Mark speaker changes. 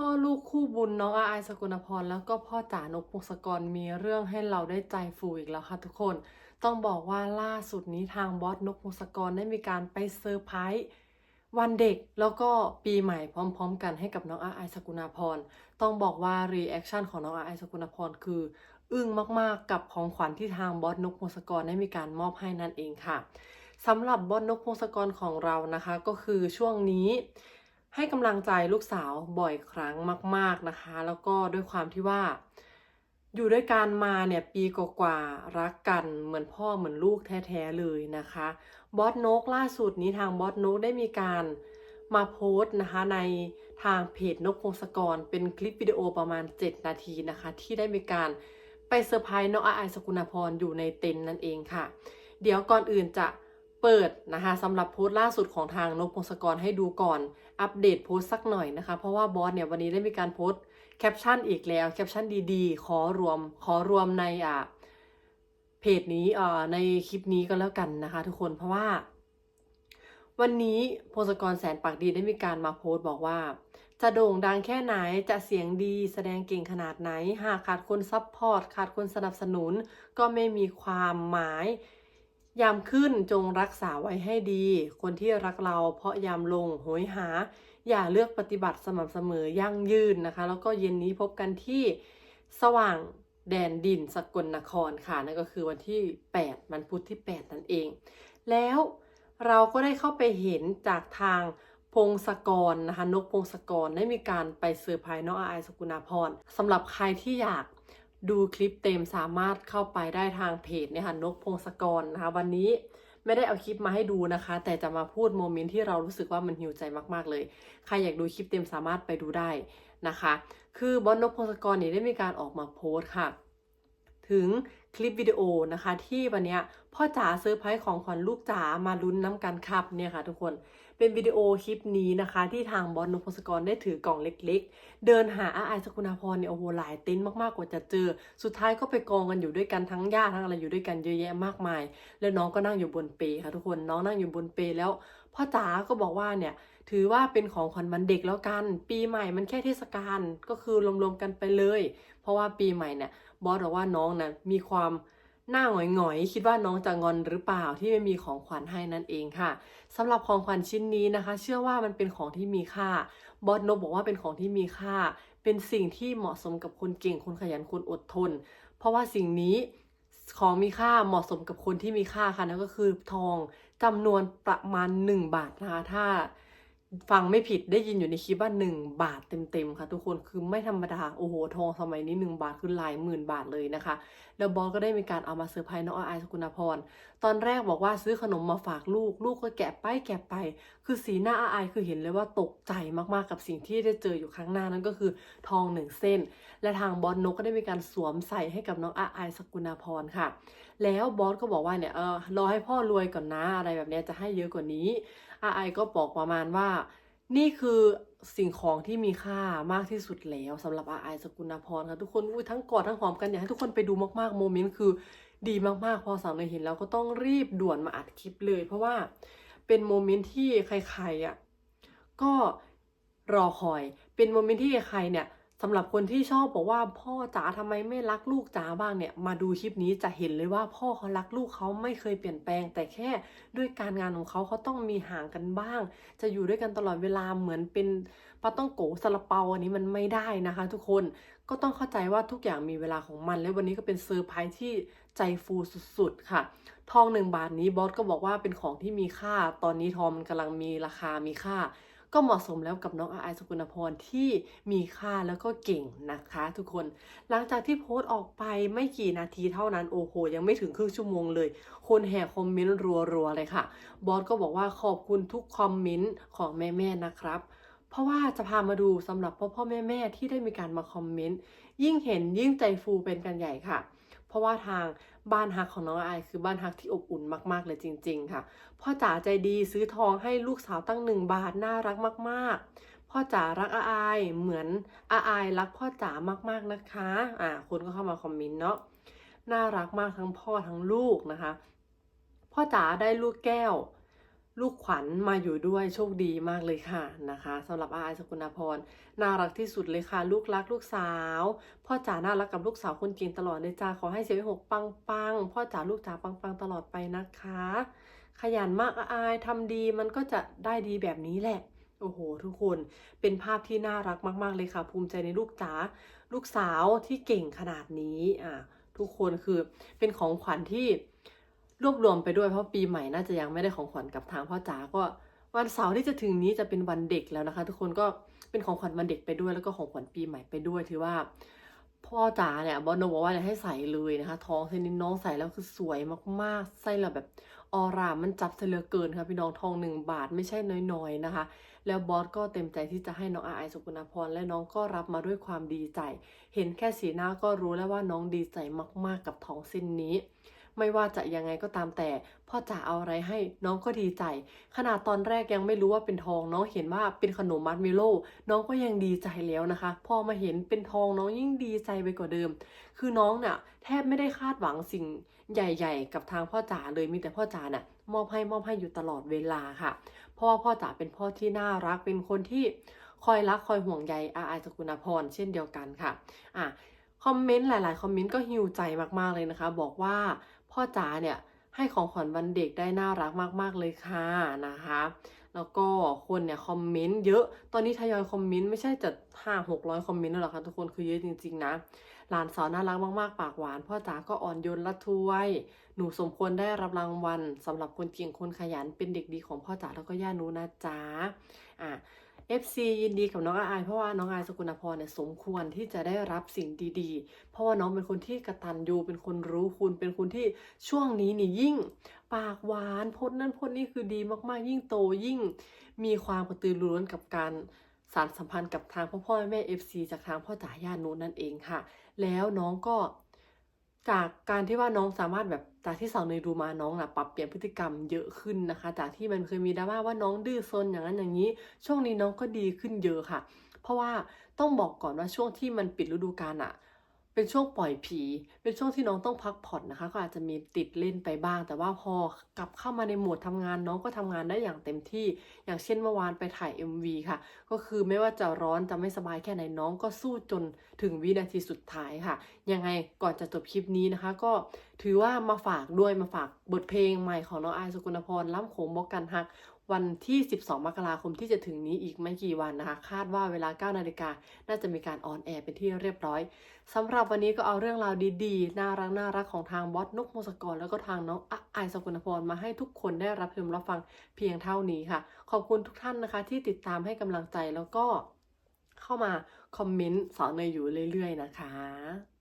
Speaker 1: พ่อลูกคู่บุญน้องอาไอายสกุลพรแล้วก็พ่อจ๋านกพงศกรมีเรื่องให้เราได้ใจฟูอีกแล้วค่ะทุกคน ต้องบอกว่าล่าสุดนี้ทางบอสนกพงศกรได้มีการไปเซอร์ไพรส์วันเด็กแล้วก็ปีใหม่พร้อมๆ กันให้กับน้องอาไอายสกุณพรต้องบอกว่ารีแอคชั่นของน้องอาไอายสกุณพรคืออึ้งมากๆกับของขวัญที่ทางบอสนกพงศกรได้มีการมอบให้นั่นเองค่ะสำหรับบอสนกพงศกรของเรานะคะ ก็คือช่วงนี้ ให้กำลังใจลูกสาวบ่อยครั้งมาก ๆนะคะ แล้วก็ด้วยความที่ว่า อยู่ด้วยกันมาเนี่ยปีกว่าๆรักกันเหมือนพ่อเหมือนลูกแท้ๆเลยนะคะบอสนกล่าสุดนี้ทางบอสนกได้มีการมาโพสต์นะคะในทางเพจนกพงศกร เป็นคลิปวิดีโอประมาณ 7 นาทีนะคะ ที่ได้มีการไปเซอร์ไพรส์น้องอาไอายสกุณพรอยู่ในเต็นท์นั่นเองค่ะ เดี๋ยวก่อนอื่นจะ เปิดนะคะสำหรับโพสต์ล่าสุดของทางนกพงศกรให้ดูก่อนอัปเดตโพสต์สักหน่อยนะคะ เพราะว่าบอสเนี่ยวันนี้ได้มีการโพสต์แคปชั่นอีกแล้วแคปชั่นดีๆ ขอรวมขอรวมในอ่าเพจนี้อ่าในคลิปนี้ก็แล้วกันนะคะ ทุกคนเพราะว่า วันนี้พงศกรแสนปากดีได้มีการมาโพสต์บอกว่า จะโด่งดังแค่ไหนจะเสียงดีแสดงเก่งขนาดไหน หากขาดคนซัพพอร์ตขาดคนสนับสนุน ก็ไม่มีความหมาย ยามขึ้นจงรักษาไว้ให้ดี คนที่รักเราเพราะยามลงโหยหา อย่าเลือกปฏิบัติสม่ำเสมอยั่งยืนนะคะ แล้วก็เย็นนี้พบกันที่สว่างแดนดินสกลนครค่ะนั่นก็คือวันที่8มันพุธที่ 8 นั่นเอง แล้วเราก็ได้เข้าไปเห็นจากทางพงศกรนะคะนกพงศกรได้มีการไปเซอร์ไพรส์น้องอาไอายสกุณาพรสำหรับใครที่อยาก ดูคลิปเต็มสามารถเข้าไปได้ทางเพจเนี่ยค่ะนกพงศกรนะคะวันนี้ไม่ได้เอาคลิปมาให้ดูนะคะ แต่จะมาพูดโมเมนต์ที่เรารู้สึกว่ามันหิวใจมากๆเลย ใครอยากดูคลิปเต็มสามารถไปดูได้นะคะ คือบอสนกพงศกรเนี่ยได้มีการออกมาโพสต์ค่ะ ถึงคลิปวิดีโอนะคะ ที่วันนี้พ่อจ๋าเซอร์ไพรส์ของขวัญลูกจ๋ามาลุ้นน้ำกันครับเนี่ยค่ะทุกคน เป็นวิดีโอคลิปนี้นะคะ ที่ทางบอสนพงศกรได้ถือกล่องเล็ก ๆ เดินหาอาไอสกุณาพรเนี่ยโอ้โหหลายเต็นท์มากๆกว่าจะเจอ สุดท้ายก็ไปกองกันอยู่ด้วยกันทั้งญาติทั้งอะไรอยู่ด้วยกันเยอะแยะมากมาย แล้วน้องก็นั่งอยู่บนเปค่ะทุกคนน้องนั่งอยู่บนเปแล้วพ่อจ๋าก็บอกว่าเนี่ยถือว่าเป็นของขวัญวันเด็กแล้วกัน ปีใหม่มันแค่เทศกาลก็คือรวมๆกันไปเลย เพราะว่าปีใหม่เนี่ยบอสบอกว่าน้องนะมีความหน้าหงอยๆ คิดว่าน้องจะงอนหรือเปล่าที่ไม่มีของขวัญให้นั่นเองค่ะ สำหรับของขวัญชิ้นนี้นะคะ เชื่อว่ามันเป็นของที่มีค่า บอสนบบอกว่าเป็นของที่มีค่า เป็นสิ่งที่เหมาะสมกับคนเก่งคนขยันคนอดทน เพราะว่าสิ่งนี้ของมีค่าเหมาะสมกับคนที่มีค่าค่ะนั่นก็คือทองจำนวนประมาณ 1 บาทนะคะถ้า ฟังไม่ผิดได้ยินอยู่ในคลิปว่า1บาทเต็มๆค่ะ ทุกคนคือไม่ธรรมดาโอ้โหทองสมัยนี้1บาทคือหลายหมื่นบาทเลยนะคะ แล้วบอสก็ได้มีการเอามาเซอร์ไพรส์น้องอายสกุณพร ตอนแรกบอกว่าซื้อขนมมาฝากลูก ลูกก็แกะไปแกะไป คือสีหน้าอาอายคือเห็นเลยว่าตกใจมากๆกับสิ่งที่ได้เจออยู่ข้างหน้านั่นก็คือทองหนึ่งเส้น และทางบอสนกก็ได้มีการสวมใส่ให้กับน้องอาอายสกุณพรค่ะ แล้วบอสก็บอกว่าเนี่ยเออรอให้พ่อรวยก่อนนะอะไรแบบเนี้ยจะให้เยอะกว่านี้ อาอก็บอกประมาณว่า นี่คือสิ่งของที่มีค่ามากที่สุดแล้วสำหรับอาไอสกุณพรค่ะทุกคนอุ้ยทั้งกอดทั้งหอมกันอยากให้ทุกคนไปดูมากๆโมเมนต์คือดีมากๆ พอสาวเนยเห็นแล้วก็ต้องรีบด่วนมาอัดคลิปเลย เพราะว่าเป็นโมเมนต์ที่ใครๆอะก็รอคอยเป็นโมเมนต์ที่ใครเนี่ย สำหรับคนที่ชอบบอกว่าพ่อจ๋าทำไมไม่รักลูกจ๋าบ้างเนี่ย มาดูคลิปนี้จะเห็นเลยว่าพ่อเขารักลูกเขาไม่เคยเปลี่ยนแปลง แต่แค่ด้วยการงานของเขาเขาต้องมีห่างกันบ้าง จะอยู่ด้วยกันตลอดเวลาเหมือนเป็นปาต้องโกซาลาเปาอันนี้มันไม่ได้นะคะ ทุกคนก็ต้องเข้าใจว่าทุกอย่างมีเวลาของมัน และวันนี้ก็เป็นเซอร์ไพรส์ที่ใจฟูสุดๆค่ะ ทองหนึ่งบาทนี้บอสก็บอกว่าเป็นของที่มีค่า ตอนนี้ทองมันกำลังมีราคามีค่า ก็เหมาะสมแล้วกับน้องอาไอายสกุณพรที่มีค่าแล้วก็เก่งนะคะ ทุกคนหลังจากที่โพสต์ออกไปไม่กี่นาทีเท่านั้นโอ้โหยังไม่ถึงครึ่งชั่วโมงเลย คนแห่คอมเมนต์รัวๆเลยค่ะ บอสก็บอกว่าขอบคุณทุกคอมเมนต์ของแม่ๆนะครับ ราะว่าจะพามาดูสำหรับพ่อพ่อแม่แม่ที่ได้มีการมาคอมเมนต์ยิ่งเห็นยิ่งใจฟูเป็นกันใหญ่ค่ะ เพราะว่าทางบ้านฮักของน้องไอคือบ้านฮักที่อบอุ่นมากๆเลยจริง ๆ ค่ะ พ่อจ๋าใจดีซื้อทองให้ลูกสาวตั้งหนึ่งบาทน่ารักมาก ๆ พ่อจ๋ารักอาอายเหมือนอาอายรักพ่อจ๋ามากๆนะคะอ่าคนก็เข้ามาคอมเมนต์เนาะน่ารักมากทั้งพ่อทั้งลูกนะคะ พ่อจ๋าได้ลูกแก้ว ลูกขวัญมาอยู่ด้วยโชคดีมากเลยค่ะนะคะสำหรับอาไอสกุณาพรน่ารักที่สุดเลยค่ะ ลูกรักลูกสาว พ่อจ๋าน่ารักกับลูกสาวคนเก่งตลอดเลยจ้าขอให้เสียงหกปังปังๆพ่อจ๋าลูกจ๋าปังปังๆตลอดไปนะคะ ขยันมากอาอายทำดีมันก็จะได้ดีแบบนี้แหละโอ้โห ทุกคนเป็นภาพที่น่ารักมาก ๆ เลยค่ะ ภูมิใจในลูกจ๋าลูกสาวที่เก่งขนาดนี้อะทุกคนคือเป็นของขวัญที่ รวบรวมไปด้วยเพราะปีใหม่น่าจะยังไม่ได้ของขวัญกับทางพ่อจ๋าก็วันเสาร์ที่จะถึงนี้จะเป็นวันเด็กแล้วนะคะ ทุกคนก็เป็นของขวัญวันเด็กไปด้วยแล้วก็ของขวัญปีใหม่ไปด้วยถือว่า พ่อจ๋าเนี่ยบอลโนบอกว่าอยากให้ใส่เลยนะคะท้องเซนินน้องใส่แล้วคือสวยมากๆใส่แล้วแบบออร่ามันจับเสลือเกินค่ะพี่น้องทองหนึ่งบาทไม่ใช่น้อยๆนะคะ แล้วบอสก็เต็มใจที่จะให้น้องอาไอสุกุณาพรและน้องก็รับมาด้วยความดีใจ เห็นแค่สีหน้าก็รู้แล้วว่าน้องดีใจมากๆกับท้องเส้นนี้ ไม่ว่าจะยังไงก็ตามแต่ พ่อจ๋าเอาอะไรให้น้องก็ดีใจ ขนาดตอนแรกยังไม่รู้ว่าเป็นทอง น้องเห็นว่าเป็นขนมมัดเมโล น้องก็ยังดีใจแล้วนะคะ พอมาเห็นเป็นทองน้องยิ่งดีใจไปกว่าเดิม คือน้องเนี่ยแทบไม่ได้คาดหวังสิ่งใหญ่ ๆ กับทางพ่อจ๋าเลยมีแต่พ่อจ๋าเนี่ยมอบให้มอบให้อยู่ตลอดเวลาค่ะ เพราะว่าพ่อจ๋าเป็นพ่อที่น่ารักเป็นคนที่คอยรักคอยห่วงใยอาไอสกุณาพรเช่นเดียวกันค่ะ อะ คอมเมนต์หลาย ๆ คอมเมนต์ก็ฮิวใจมาก ๆ เลยนะคะ บอกว่า พ่อจ๋าเนี่ยให้ของขวัญวันเด็กได้น่ารักมาก ๆ เลยค่ะนะคะ แล้วก็คนเนี่ยคอมเมนต์เยอะ ตอนนี้ทยอยคอมเมนต์ไม่ใช่จะห้าหกร้อยคอมเมนต์แล้วหรอกค่ะทุกคนคือเยอะจริง ๆ นะ หลานสาวน่ารักมาก ๆ ปากหวาน พ่อจ๋าก็อ่อนโยนละทวย หนูสมควรได้รับรางวัลสำหรับคนเก่งคนขยันเป็นเด็กดีของพ่อจ๋าแล้วก็ย่าหนูนะจ๊ะอะ FC ยินดีกับน้องอายเพราะว่าน้องอายสกุณาพรเนี่ยสมควรที่จะได้รับสิ่งดีๆ เพราะว่าน้องเป็นคนที่กระตันยูเป็นคนรู้คุณเป็นคนที่ช่วงนี้นี่ยิ่ง ปากหวานพดนั่นพดนี่คือดีมากๆ ยิ่งโตยิ่ง มีความกระตือรือร้นกับการสารสัมพันธ์กับทางพ่อพ่อแม่ FC จากทางพ่อจ๋าย่านุนั่นเองค่ะ แล้วน้องก็ จากการที่ว่าน้องสามารถแบบจากที่สาวเนยดูมาน้องนะปรับเปลี่ยนพฤติกรรมเยอะขึ้นนะคะ จากที่มันเคยมีดราม่าว่าน้องดื้อซนอย่างนั้นอย่างนี้ ช่วงนี้น้องก็ดีขึ้นเยอะค่ะ เพราะว่าต้องบอกก่อนว่าช่วงที่มันปิดฤดูกาลอะ เป็นช่วงปล่อยผี เป็นช่วงที่น้องต้องพักผ่อนนะคะ ก็อาจจะมีติดเล่นไปบ้าง แต่ว่าพอกลับเข้ามาในโหมดทำงานน้องก็ทำงานได้อย่างเต็มที่ อย่างเช่นเมื่อวานไปถ่าย MV ค่ะ ก็คือไม่ว่าจะร้อนจะไม่สบายแค่ไหนน้องก็สู้จนถึงวินาทีสุดท้ายค่ะ ยังไงก่อนจะจบคลิปนี้นะคะ ก็ถือว่ามาฝากด้วยมาฝากบทเพลงใหม่ของน้องอายสกุลพรล้ำโขงบอกกันฮัก วันที่ 12 มกราคมที่จะถึงนี้อีกไม่กี่วันนะคะ คาดว่าเวลา 9 นาฬิกา น่าจะมีการออนแอร์เป็นที่เรียบร้อยสำหรับวันนี้ก็เอาเรื่องราวดีๆ น่ารักน่ารักของทางบอสนกมงศกร แล้วก็ทางน้องอะไอายสกุลพรมาให้ทุกคนได้รับชมรับฟังเพียงเท่านี้ค่ะ ขอบคุณทุกท่านนะคะ ที่ติดตามให้กำลังใจแล้วก็เข้ามาคอมเมนต์สอนเนยอยู่เรื่อยๆนะคะ